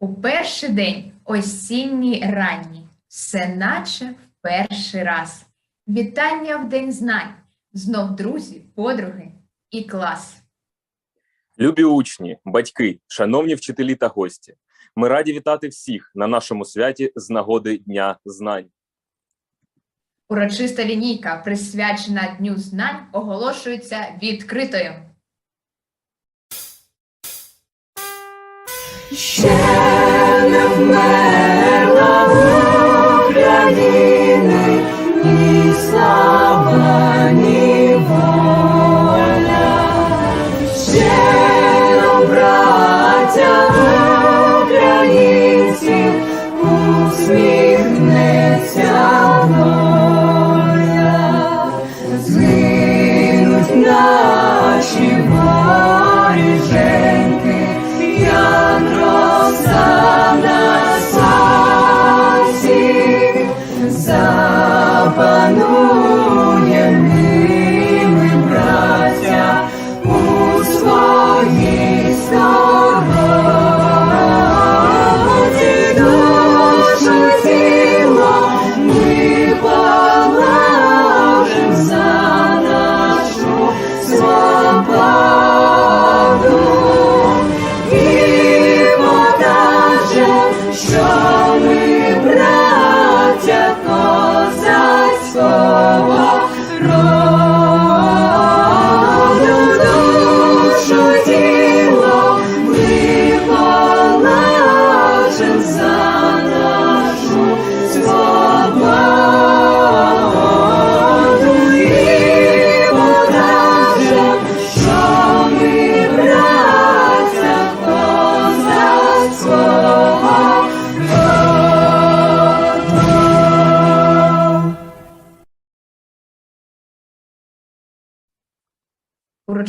У перший день осінній ранній, все наче в перший раз. Вітання в день знань, знов друзі, подруги і клас. Любі учні, батьки, шановні вчителі та гості, ми раді вітати всіх на нашому святі з нагоди Дня знань. Урочиста лінійка, присвячена Дню знань, оголошується відкритою. Ще не вмерла України ні слава,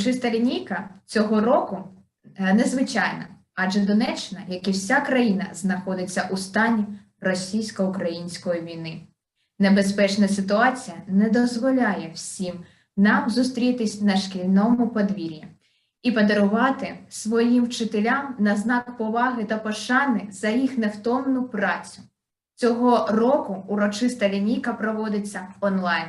Урочиста лінійка цього року е, незвичайна, адже Донеччина, як і вся країна, знаходиться у стані російсько-української війни. Небезпечна ситуація не дозволяє всім нам зустрітись на шкільному подвір'ї і подарувати своїм вчителям на знак поваги та пошани за їх невтомну працю. Цього року урочиста лінійка проводиться онлайн.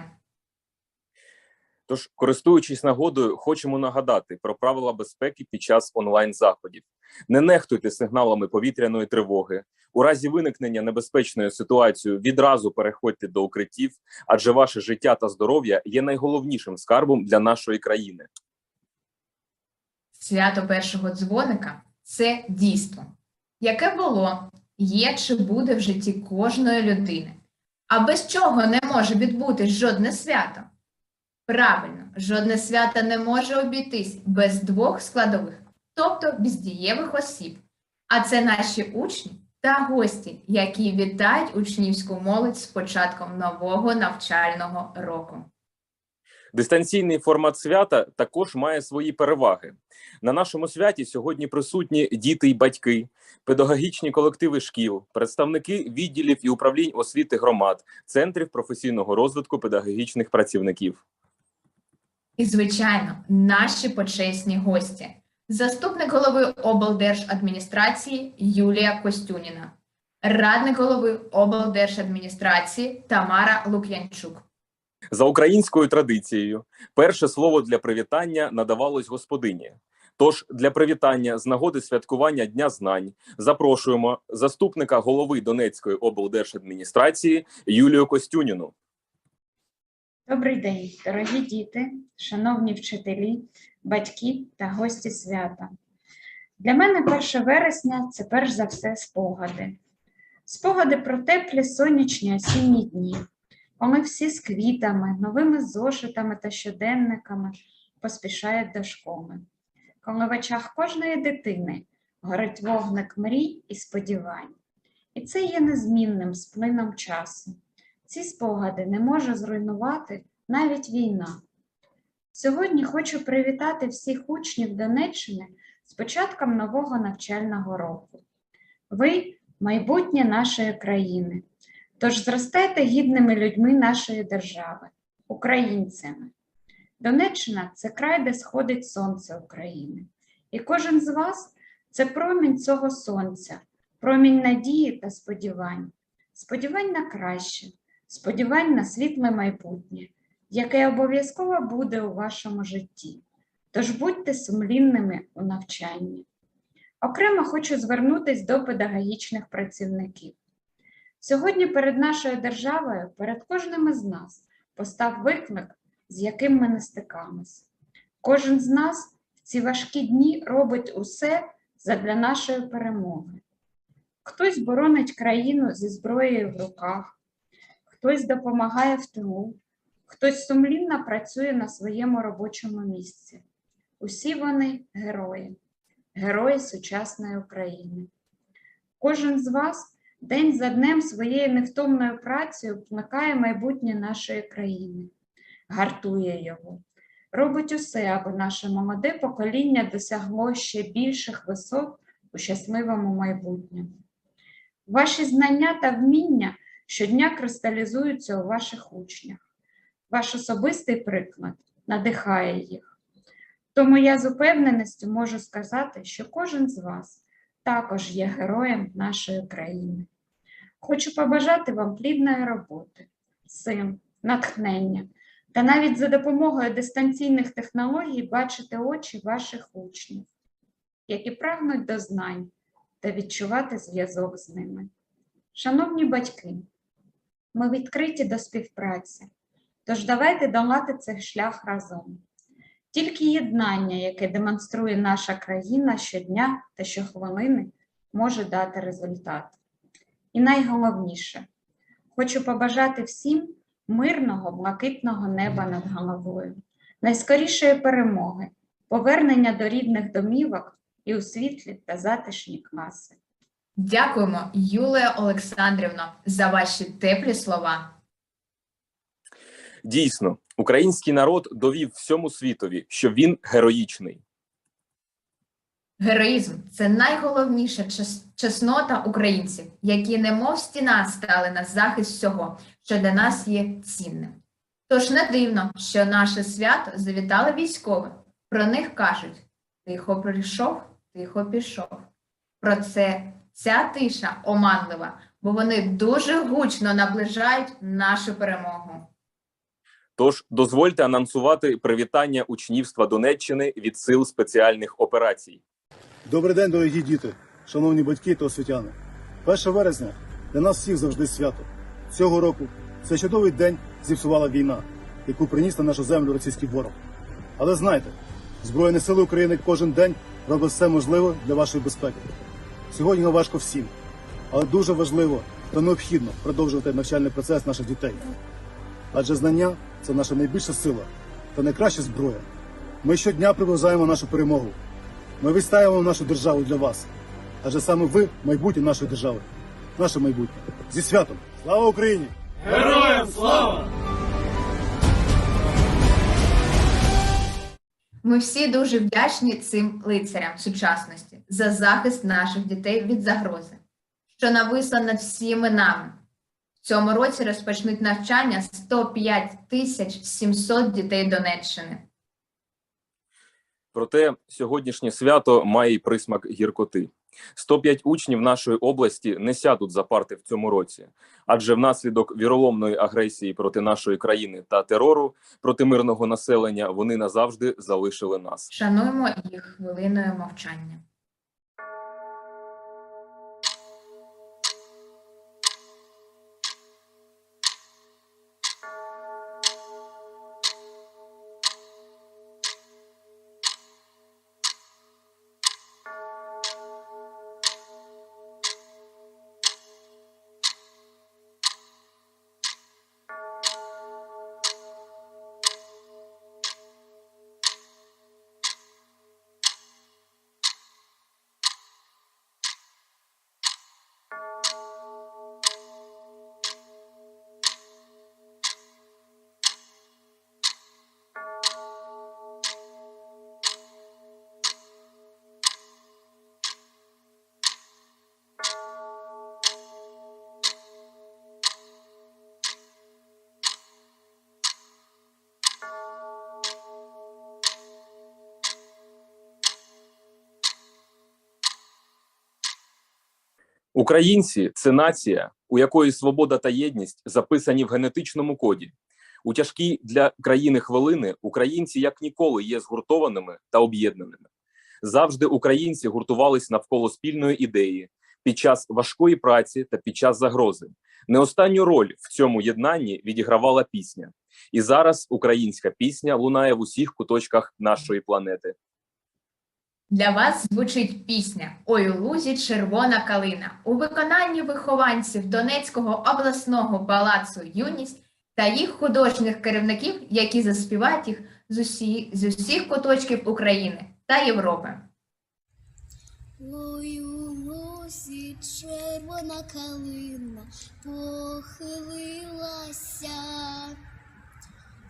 Тож, користуючись нагодою, хочемо нагадати про правила безпеки під час онлайн заходів. Не нехтуйте сигналами повітряної тривоги. У разі виникнення небезпечної ситуації відразу переходьте до укриттів, адже ваше життя та здоров'я є найголовнішим скарбом для нашої країни. Свято першого дзвоника це дійство, яке було, є чи буде в житті кожної людини. А без чого не може відбутись жодне свято? Правильно, жодне свято не може обійтись без двох складових, тобто без дієвих осіб. А це наші учні та гості, які вітають учнівську молодь з початком нового навчального року. Дистанційний формат свята також має свої переваги. На нашому святі сьогодні присутні діти й батьки, педагогічні колективи шкіл, представники відділів і управлінь освіти громад, центрів професійного розвитку педагогічних працівників. І, звичайно, наші почесні гості. Заступник голови облдержадміністрації Юлія Костюніна, радник голови облдержадміністрації Тамара Лук'янчук. За українською традицією, перше слово для привітання надавалось господині. Тож для привітання з нагоди святкування Дня знань запрошуємо заступника голови Донецької облдержадміністрації Юлію Костюніну. Добрий день, дорогі діти, шановні вчителі, батьки та гості свята. Для мене 1 вересня це перш за все спогади. Спогади про теплі сонячні осінні дні, коли всі з квітами, новими зошитами та щоденниками поспішають до школи, коли в очах кожної дитини горить вогник мрій і сподівань. І це є незмінним з плином часу. Ці спогади не може зруйнувати навіть війна. Сьогодні хочу привітати всіх учнів Донеччини з початком нового навчального року. Ви майбутнє нашої країни, тож зростайте гідними людьми нашої держави, українцями. Донеччина це край, де сходить сонце України. І кожен з вас це промінь цього сонця, промінь надії та сподівань, сподівань на краще, сподівань на світле майбутнє, яке обов'язково буде у вашому житті. Тож будьте сумлінними у навчанні. Окремо хочу звернутися до педагогічних працівників. Сьогодні перед нашою державою, перед кожним із нас постав виклик, з яким ми не стикаємось. Кожен з нас в ці важкі дні робить усе задля нашої перемоги. Хтось боронить країну зі зброєю в руках, хтось допомагає в тилу, хтось сумлінно працює на своєму робочому місці. Усі вони герої, герої сучасної України. Кожен з вас день за днем своєю невтомною працею вмикає майбутнє нашої країни, гартує його, робить усе, аби наше молоде покоління досягло ще більших висот у щасливому майбутньому. Ваші знання та вміння щодня кристалізуються у ваших учнях. Ваш особистий приклад надихає їх. Тому я з упевненістю можу сказати, що кожен з вас також є героєм нашої країни. Хочу побажати вам плідної роботи, сил, натхнення та навіть за допомогою дистанційних технологій бачити очі ваших учнів, які прагнуть до знань та відчувати зв'язок з ними. Шановні батьки, ми відкриті до співпраці, тож давайте долати цей шлях разом. Тільки єднання, яке демонструє наша країна щодня та щохвилини, може дати результат. І найголовніше, хочу побажати всім мирного, блакитного неба над головою, найскорішої перемоги, повернення до рідних домівок і у світлі та затишні класи. Дякуємо, Юлія Олександрівна, за ваші теплі слова. Дійсно, український народ довів всьому світові, що він героїчний. Героїзм це найголовніша чеснота українців, які немов стіна стали на захист всього, що для нас є цінним. Тож не дивно, що наше свято завітали військові. Про них кажуть: тихо прийшов, тихо пішов. Про це ця тиша оманлива, бо вони дуже гучно наближають нашу перемогу. Тож дозвольте анонсувати привітання учнівства Донеччини від сил спеціальних операцій. Добрий день, дорогі діти, шановні батьки та освітяни. 1 вересня для нас всіх завжди свято. Цього року цей чудовий день зіпсувала війна, яку приніс на нашу землю російський ворог. Але знайте, Збройні сили України кожен день роблять все можливе для вашої безпеки. Сьогодні нам важко всім, але дуже важливо та необхідно продовжувати навчальний процес наших дітей. Адже знання це наша найбільша сила та найкраща зброя. Ми щодня приближаємо нашу перемогу. Ми виставимо нашу державу для вас. Адже саме ви майбутнє нашої держави. Наше майбутнє. Зі святом! Слава Україні! Героям слава! Ми всі дуже вдячні цим лицарям сучасності за захист наших дітей від загрози, що нависла над всіми нами. В цьому році розпочнуть навчання 105 тисяч 700 дітей Донеччини. Проте сьогоднішнє свято має й присмак гіркоти. 105 учнів нашої області не сядуть за парти в цьому році, адже внаслідок віроломної агресії проти нашої країни та терору проти мирного населення вони назавжди залишили нас. Шануємо їх хвилиною мовчання. Українці це нація, у якої свобода та єдність записані в генетичному коді. У тяжкі для країни хвилини українці як ніколи є згуртованими та об'єднаними. Завжди українці гуртувались навколо спільної ідеї під час важкої праці та під час загрози. Не останню роль в цьому єднанні відігравала пісня, і зараз українська пісня лунає в усіх куточках нашої планети. Для вас звучить пісня Ой у лузі червона калина у виконанні вихованців Донецького обласного палацу Юність та їх художніх керівників, які заспівають їх з, усі, з усіх куточків України та Європи. Ой, у лосі червона калина похилилася,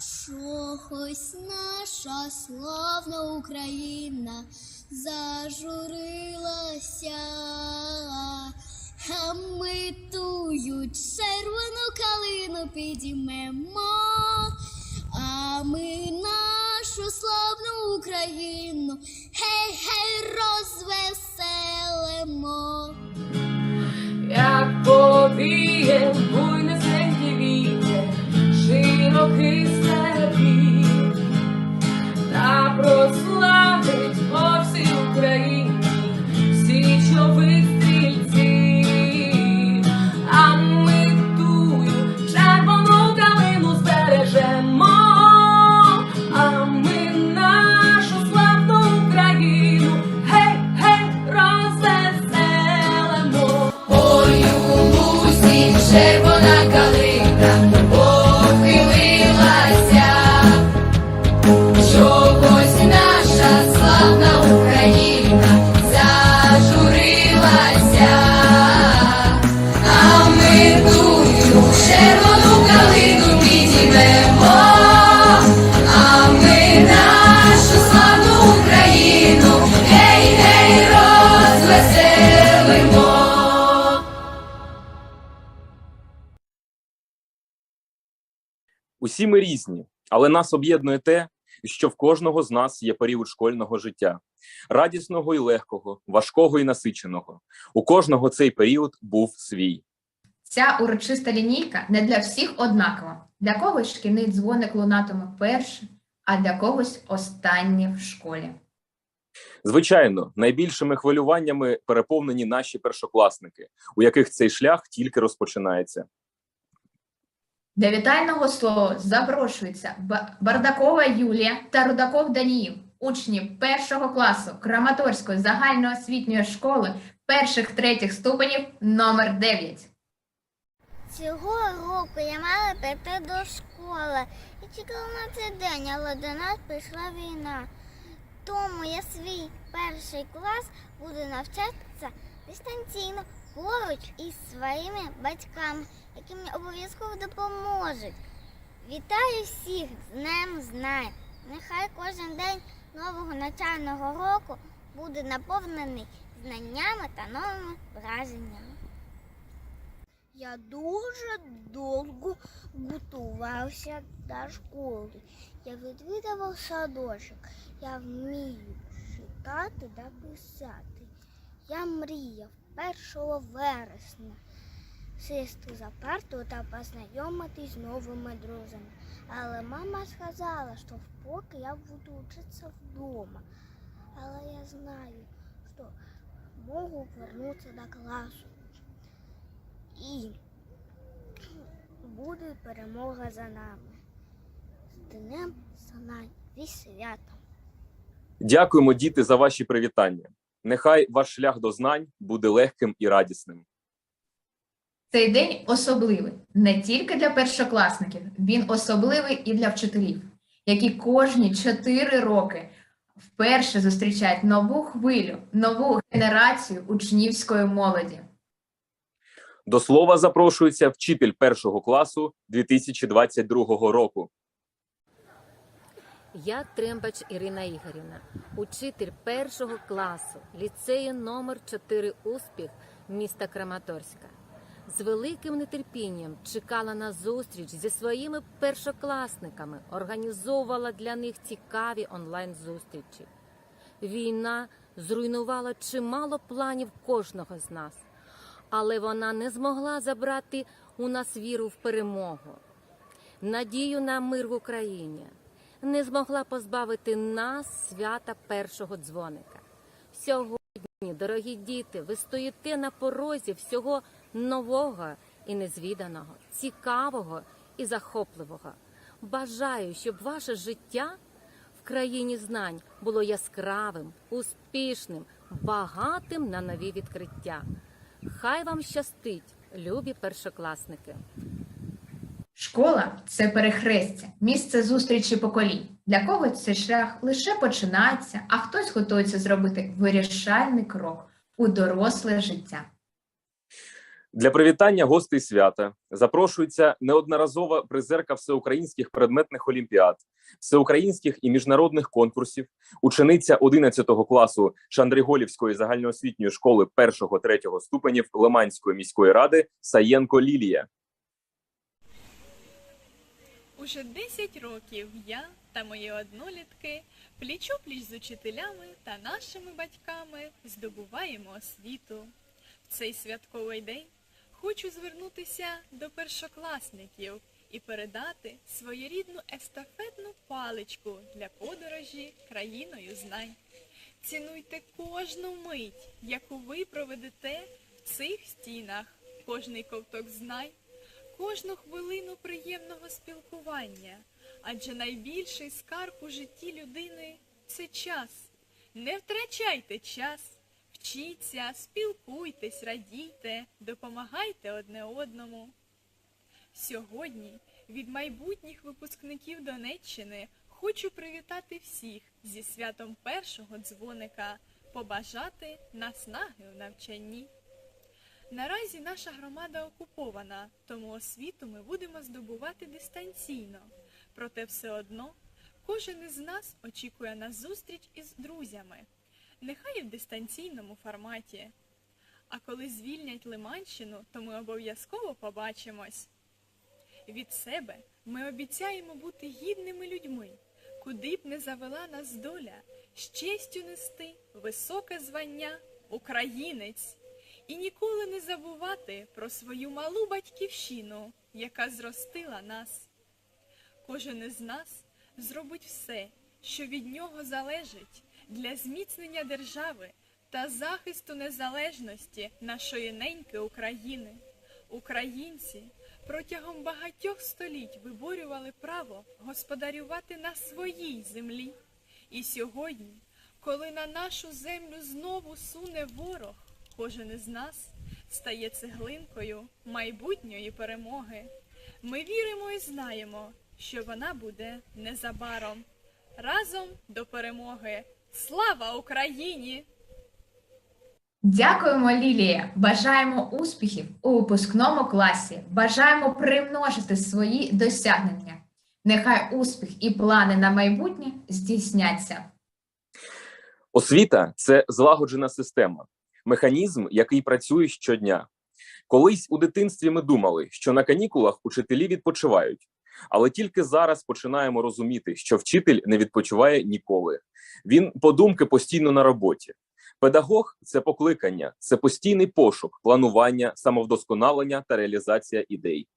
чогось наша славна Україна зажурилася, а ми тую червону калину підіймемо, а ми нашу славну Україну гей, гей, розвеселимо. Як повіє буйне снег вітер, широкий степів, та Усі ми різні, але нас об'єднує те, що в кожного з нас є період школьного життя радісного і легкого, важкого і насиченого. У кожного цей період був свій. Ця урочиста лінійка не для всіх однакова. Для когось шкільний дзвоник лунатиме перший, а для когось останнє в школі. Звичайно, найбільшими хвилюваннями переповнені наші першокласники, у яких цей шлях тільки розпочинається. Для вітального слова запрошуються Бардакова Юлія та Рудаков Даніїл, учні першого класу Краматорської загальноосвітньої школи перших третіх ступенів номер 9. Цього року я мала піти до школи і чекала на цей день, але до нас прийшла війна. Тому я свій перший клас буду навчатися дистанційно поруч із своїми батьками, які мені обов'язково допоможуть. Вітаю всіх з Днем Знань! Нехай кожен день нового навчального року буде наповнений знаннями та новими враженнями. Я дуже довго готувався до школи. Я відвідував садочок. Я вмію читати та писати. Я мріяв 1 вересня сісти за парту та познайомитись з новими друзями. Але мама сказала, що поки я буду вчитися вдома. Але я знаю, що можу повернутися до класу. І буде перемога за нами. З днем знань і святом. Дякуємо, діти, за ваші привітання. Нехай ваш шлях до знань буде легким і радісним. Цей день особливий не тільки для першокласників, він особливий і для вчителів, які кожні 4 роки вперше зустрічають нову хвилю, нову генерацію учнівської молоді. До слова запрошується вчитель першого класу 2022 року. Я Трембач Ірина Ігорівна, учитель першого класу ліцею номер 4 Успіх міста Краматорська. З великим нетерпінням чекала на зустріч зі своїми першокласниками, організовувала для них цікаві онлайн-зустрічі. Війна зруйнувала чимало планів кожного з нас, але вона не змогла забрати у нас віру в перемогу, надію на мир в Україні, не змогла позбавити нас свята першого дзвоника. Сьогодні, дорогі діти, ви стоїте на порозі всього нового і незвіданого, цікавого і захопливого. Бажаю, щоб ваше життя в країні знань було яскравим, успішним, багатим на нові відкриття. Хай вам щастить, любі першокласники! Школа це перехрестя, місце зустрічі поколінь. Для когось цей шлях лише починається, а хтось готується зробити вирішальний крок у доросле життя. Для привітання гостей свята запрошується неодноразова призерка всеукраїнських предметних олімпіад, всеукраїнських і міжнародних конкурсів, учениця 11 класу Шандриголівської загальноосвітньої школи 1-3 ступенів Лиманської міської ради Саєнко Лілія. Уже 10 років я та мої однолітки пліч-опліч з учителями та нашими батьками здобуваємо освіту. В цей святковий день хочу звернутися до першокласників і передати своєрідну естафетну паличку для подорожі країною знань. Цінуйте кожну мить, яку ви проведете в цих стінах, кожний ковток знань, кожну хвилину приємного спілкування, адже найбільший скарб у житті людини це час. Не втрачайте час, вчіться, спілкуйтесь, радійте, допомагайте одне одному. Сьогодні від майбутніх випускників Донеччини хочу привітати всіх зі святом першого дзвоника, побажати наснаги в навчанні. Наразі наша громада окупована, тому освіту ми будемо здобувати дистанційно. Проте все одно кожен із нас очікує на зустріч із друзями, нехай і в дистанційному форматі. А коли звільнять Лиманщину, то ми обов'язково побачимось. Від себе ми обіцяємо бути гідними людьми, куди б не завела нас доля, з честю нести високе звання українець і ніколи не забувати про свою малу батьківщину, яка зростила нас. Кожен із нас зробить все, що від нього залежить для зміцнення держави та захисту незалежності нашої неньки України. Українці протягом багатьох століть виборювали право господарювати на своїй землі. І сьогодні, коли на нашу землю знову суне ворог, кожен із нас стає цеглинкою майбутньої перемоги. Ми віримо і знаємо, що вона буде незабаром. Разом до перемоги! Слава Україні! Дякуємо, Лілія! Бажаємо успіхів у випускному класі. Бажаємо примножити свої досягнення. Нехай успіх і плани на майбутнє здійсняться. Освіта це злагоджена система, механізм, який працює щодня. Колись у дитинстві ми думали, що на канікулах учителі відпочивають, але тільки зараз починаємо розуміти, що вчитель не відпочиває ніколи. Він подумки постійно на роботі. Педагог це покликання, це постійний пошук, планування, самовдосконалення та реалізація ідей.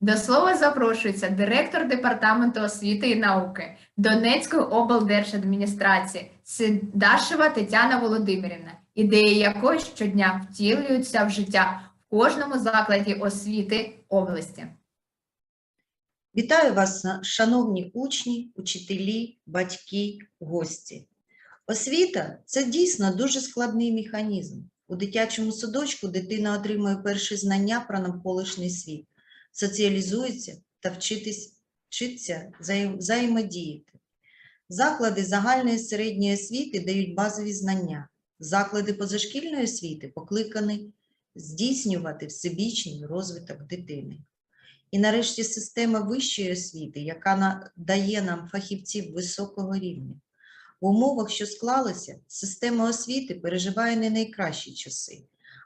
До слова запрошується директор департаменту освіти і науки Донецької облдержадміністрації Сидашева Тетяна Володимирівна, ідеї якої щодня втілюються в життя в кожному закладі освіти області. Вітаю вас, шановні учні, учителі, батьки, гості. Освіта це дійсно дуже складний механізм. У дитячому садочку дитина отримує перші знання про навколишній світ, соціалізується та вчиться взаємодіяти. Заклади загальної середньої освіти дають базові знання. Заклади позашкільної освіти покликані здійснювати всебічний розвиток дитини. І нарешті система вищої освіти, яка дає нам фахівців високого рівня. В умовах, що склалися, система освіти переживає не найкращі часи,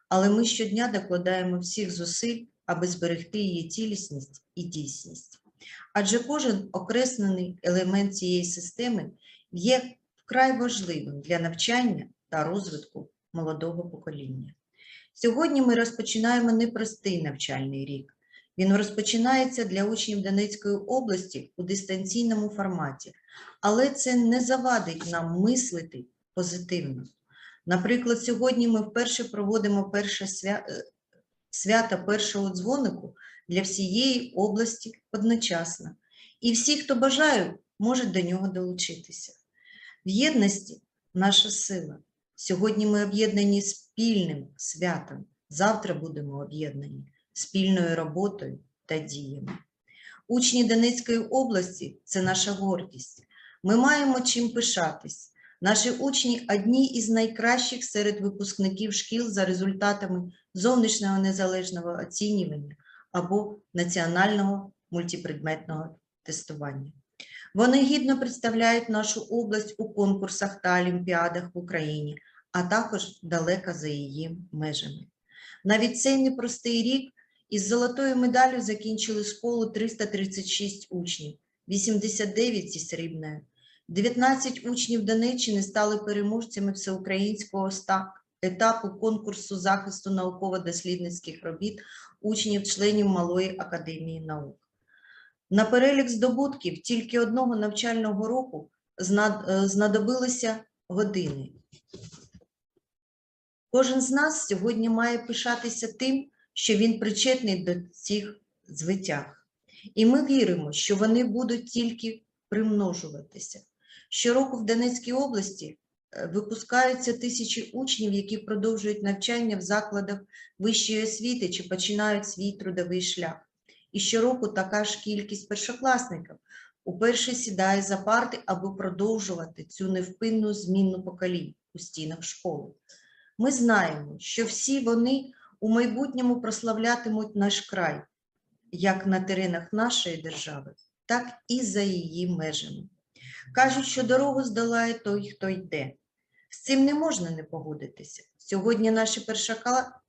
але ми щодня докладаємо всіх зусиль, аби зберегти її цілісність і дійсність. Адже кожен окреслений елемент цієї системи є вкрай важливим для навчання та розвитку молодого покоління. Сьогодні ми розпочинаємо непростий навчальний рік. Він розпочинається для учнів Донецької області у дистанційному форматі, але це не завадить нам мислити позитивно. Наприклад, сьогодні ми вперше проводимо перше свя... е, свято першого дзвонику для всієї області одночасно. І всі, хто бажають, можуть до нього долучитися. В єдності наша сила. Сьогодні ми об'єднані спільним святом, завтра будемо об'єднані спільною роботою та діями. Учні Донецької області це наша гордість. Ми маємо чим пишатись. Наші учні одні із найкращих серед випускників шкіл за результатами зовнішнього незалежного оцінювання або національного мультипредметного тестування. Вони гідно представляють нашу область у конкурсах та олімпіадах в Україні, а також далеко за її межами. Навіть цей непростий рік із золотою медаллю закінчили школу 336 учнів, 89 зі срібною. 19 учнів Донеччини стали переможцями всеукраїнського етапу конкурсу захисту науково-дослідницьких робіт учнів-членів Малої академії наук. На перелік здобутків тільки одного навчального року е, знадобилися години. Кожен з нас сьогодні має пишатися тим, що він причетний до цих звитяг. І ми віримо, що вони будуть тільки примножуватися. Щороку в Донецькій області е, випускаються тисячі учнів, які продовжують навчання в закладах вищої освіти чи починають свій трудовий шлях. І щороку така ж кількість першокласників уперше сідає за парти, аби продовжувати цю невпинну змінну поколінь у стінах школи. Ми знаємо, що всі вони у майбутньому прославлятимуть наш край, як на теренах нашої держави, так і за її межами. Кажуть, що дорогу здолає той, хто йде. З цим не можна не погодитися. Сьогодні наші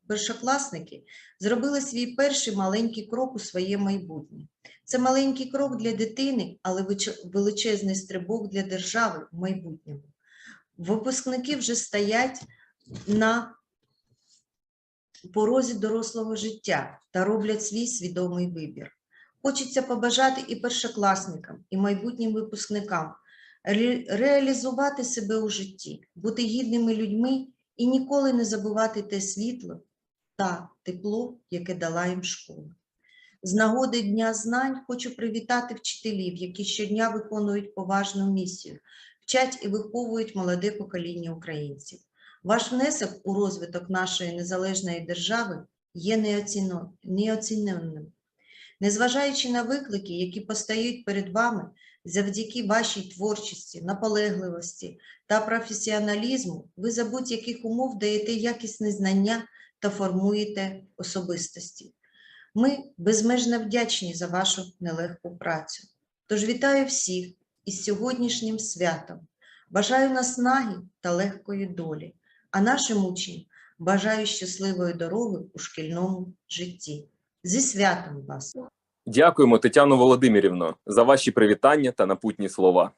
першокласники зробили свій перший маленький крок у своє майбутнє. Це маленький крок для дитини, але величезний стрибок для держави в майбутньому. Випускники вже стоять на порозі дорослого життя та роблять свій свідомий вибір. Хочеться побажати і першокласникам, і майбутнім випускникам реалізувати себе у житті, бути гідними людьми і ніколи не забувати те світло та тепло, яке дала їм школа. З нагоди Дня знань хочу привітати вчителів, які щодня виконують поважну місію, вчать і виховують молоде покоління українців. Ваш внесок у розвиток нашої незалежної держави є неоціненним. Незважаючи на виклики, які постають перед вами, завдяки вашій творчості, наполегливості та професіоналізму, ви за будь-яких умов даєте якісне знання та формуєте особистості. Ми безмежно вдячні за вашу нелегку працю. Тож вітаю всіх із сьогоднішнім святом. Бажаю наснаги та легкої долі, а нашим учням бажаю щасливої дороги у шкільному житті. Зі святом вас! Дякуємо, Тетяно Володимирівно, за ваші привітання та напутні слова.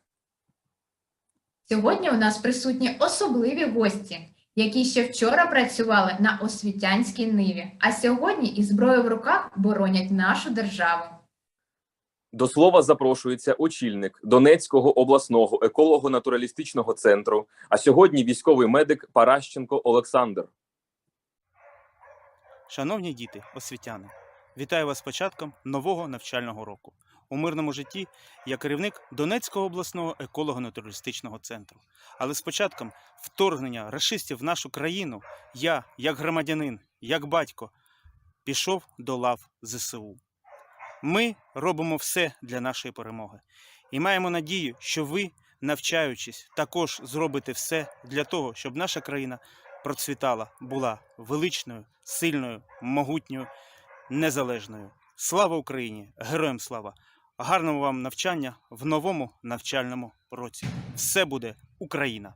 Сьогодні у нас присутні особливі гості, які ще вчора працювали на освітянській ниві, а сьогодні із зброєю в руках боронять нашу державу. До слова запрошується очільник Донецького обласного еколого-натуралістичного центру, а сьогодні військовий медик Паращенко Олександр. Шановні діти, освітяни, вітаю вас з початком нового навчального року. У мирному житті я керівник Донецького обласного еколого-натуралістичного центру. Але з початком вторгнення рашистів в нашу країну я, як громадянин, як батько, пішов до лав ЗСУ. Ми робимо все для нашої перемоги і маємо надію, що ви, навчаючись, також зробите все для того, щоб наша країна процвітала, була величною, сильною, могутньою, незалежною. Слава Україні! Героям слава! Гарного вам навчання в новому навчальному році. Все буде Україна!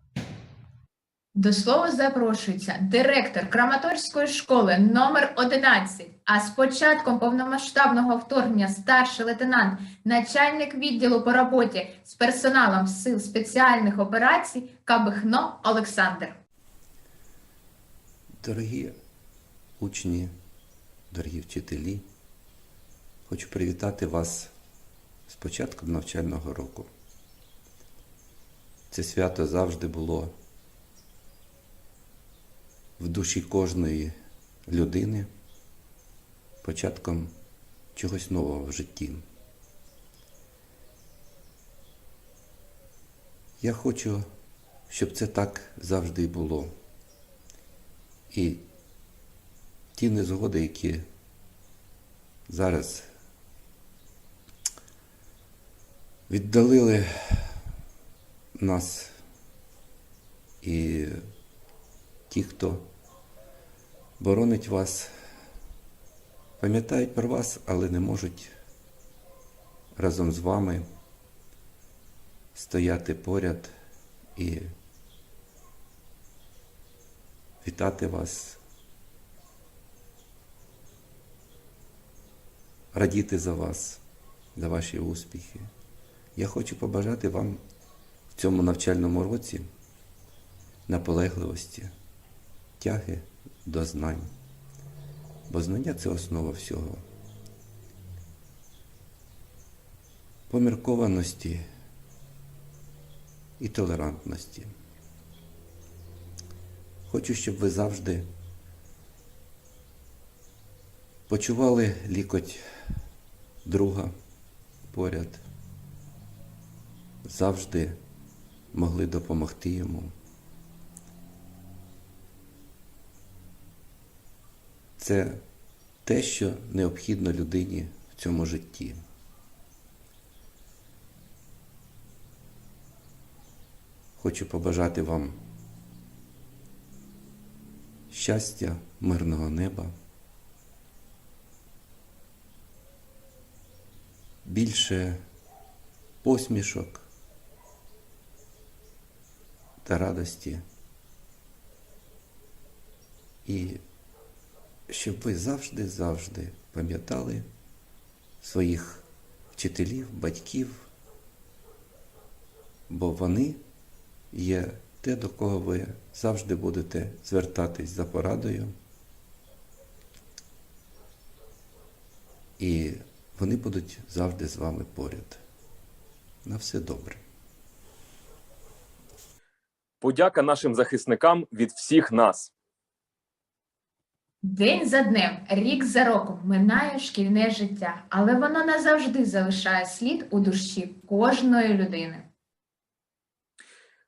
До слова запрошується директор Краматорської школи номер 11, а з початком повномасштабного вторгнення старший лейтенант, начальник відділу по роботі з персоналом сил спеціальних операцій Кабихно Олександр. Дорогі учні, дорогі вчителі. Хочу привітати вас з початком навчального року. Це свято завжди було в душі кожної людини початком чогось нового в житті. Я хочу, щоб це так завжди було. І ті незгоди, які зараз віддалили нас і ті, хто боронить вас, пам'ятають про вас, але не можуть разом з вами стояти поряд і вітати вас, радіти за вас, за ваші успіхи. Я хочу побажати вам в цьому навчальному році наполегливості, тяги до знань, бо знання це основа всього. Поміркованості і толерантності. Хочу, щоб ви завжди почували лікоть друга поряд, завжди могли допомогти йому. Це те, що необхідно людині в цьому житті. Хочу побажати вам щастя, мирного неба, більше посмішок та радості. І щоб ви завжди-завжди пам'ятали своїх вчителів, батьків, бо вони є те, до кого ви завжди будете звертатись за порадою. І вони будуть завжди з вами поряд. На все добре. Подяка нашим захисникам від всіх нас. День за днем, рік за роком минає шкільне життя, але воно назавжди залишає слід у душі кожної людини.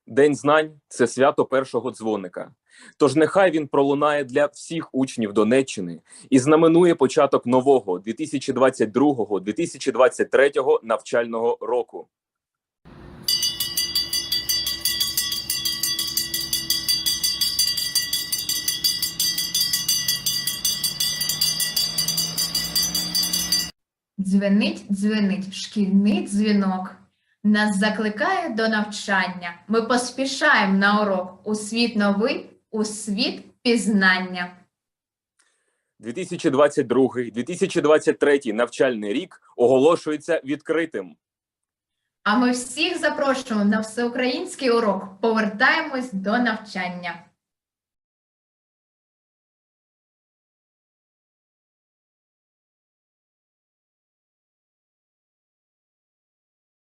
День знань це свято першого дзвоника. Тож нехай він пролунає для всіх учнів Донеччини і знаменує початок нового 2022-2023 навчального року. Дзвенить, дзвенить шкільний дзвінок. Нас закликає до навчання. Ми поспішаємо на урок у світ новий, у світ пізнання. 2022-2023 навчальний рік оголошується відкритим. А ми всіх запрошуємо на всеукраїнський урок. Повертаємось до навчання.